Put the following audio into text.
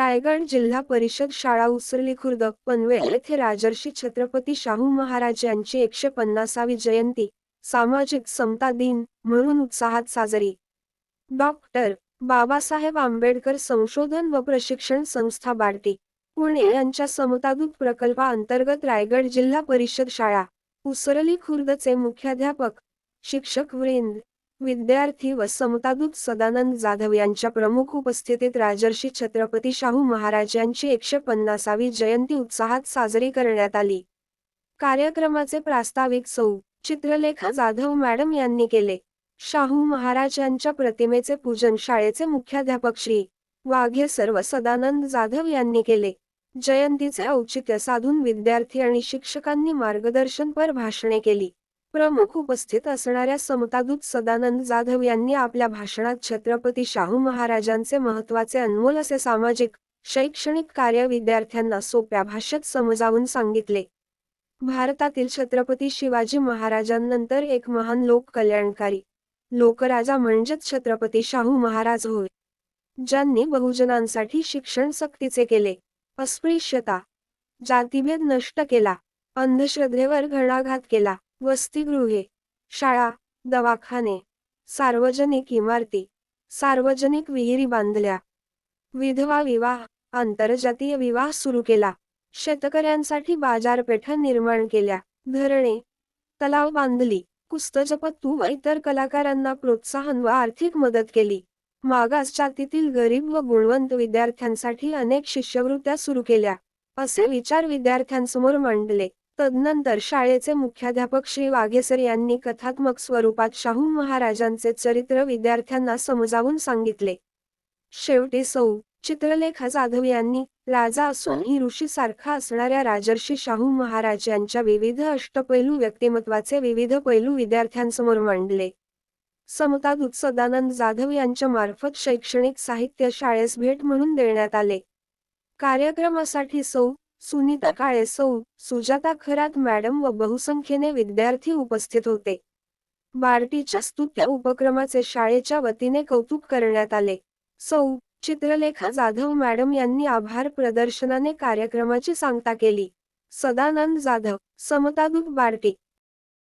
रायगड जिल्हा परिषद शाळा उसरली खुर्द पनवेल येथे राजर्षी छत्रपती शाहू महाराज यांची एकशे पन्नासावी जयंती सामाजिक समता दिन म्हणून उत्साहात साजरी. डॉक्टर बाबासाहेब आंबेडकर संशोधन व प्रशिक्षण संस्था बार्टी पुणे यांच्या समतादूत प्रकल्पाअंतर्गत रायगड जिल्हा परिषद शाळा उसरली खुर्दचे मुख्याध्यापक शिक्षक वृंद विद्यार्थी व समतादूत सदानंद जाधव यांच्या प्रमुख उपस्थितीत राजर्षी छत्रपती शाहू महाराज यांची एकशे पन्नासावी जयंती उत्साहात साजरी करण्यात आली. कार्यक्रमाचे प्रास्ताविक सौ. चित्रलेखा जाधव मॅडम यांनी केले. शाहू महाराज यांच्या प्रतिमेचे पूजन शाळेचे मुख्याध्यापक श्री. वाघे सर्व सदानंद जाधव यांनी केले. जयंतीचे औचित्य साधून विद्यार्थी आणि शिक्षकांनी मार्गदर्शनपर भाषणे केली. प्रमुख उपस्थित असणाऱ्या समतादूत सदानंद जाधव यांनी आपल्या भाषणात छत्रपती शाहू महाराजांचे महत्त्वाचे अनमोल असे सामाजिक शैक्षणिक कार्य विद्यार्थ्यांना सोप्या भाषेत समजावून सांगितले. भारतातील छत्रपती शिवाजी महाराजांनंतर एक महान लोक कल्याणकारी लोकराजा म्हणजेच छत्रपती शाहू महाराज होय ज्यांनी बहुजनांसाठी शिक्षण सक्तीचे केले अस्पृश्यता जातीभेद नष्ट केला अंधश्रद्धेवर घणाघात केला. वसतिगृहे शाळा दवाखाने सार्वजनिक इमारती सार्वजनिक विहिरी बांधल्या. विधवा विवाह आंतरजातीय विवाह सुरू केला. शेतकऱ्यांसाठी बाजारपेठा निर्माण केल्या. धरणे तलाव बांधली. कुस्तजपत्तू व इतर कलाकारांना प्रोत्साहन व आर्थिक मदत केली. मागास जातीतील गरीब व गुणवंत विद्यार्थ्यांसाठी अनेक शिष्यवृत्त्या सुरू केल्या. असे विचार विद्यार्थ्यांसमोर मांडले. तदनंतर शाळेचे मुख्याध्यापक श्री वाघेसर यांनी कथात्मक स्वरूपात शाहू महाराजांचे चरित्र विद्यार्थ्यांना समजावून सांगितले. शेवटी सौ. चित्रलेखा जाधव यांनी राजा असूनही ऋषी सारखा असणाऱ्या राजर्षी शाहू महाराज यांच्या विविध अष्टपैलू व्यक्तिमत्वाचे विविध पैलू विद्यार्थ्यांसमोर मांडले. समतादूत सदानंद जाधव यांच्या मार्फत शैक्षणिक साहित्य शाळेस भेट म्हणून देण्यात आले. कार्यक्रमासाठी सौ. सुनीता काळे सौ सुजाता खरात मॅडम व बहुसंख्येने विद्यार्थी उपस्थित होते. बार्टीच्या स्तुत्य उपक्रमाचे शाळेच्या वतीने कौतुक करण्यात आले. सौ. चित्रलेखा जाधव मॅडम यांनी आभार प्रदर्शनाने कार्यक्रमाची सांगता केली. सदानंद जाधव समतादूत बार्टी.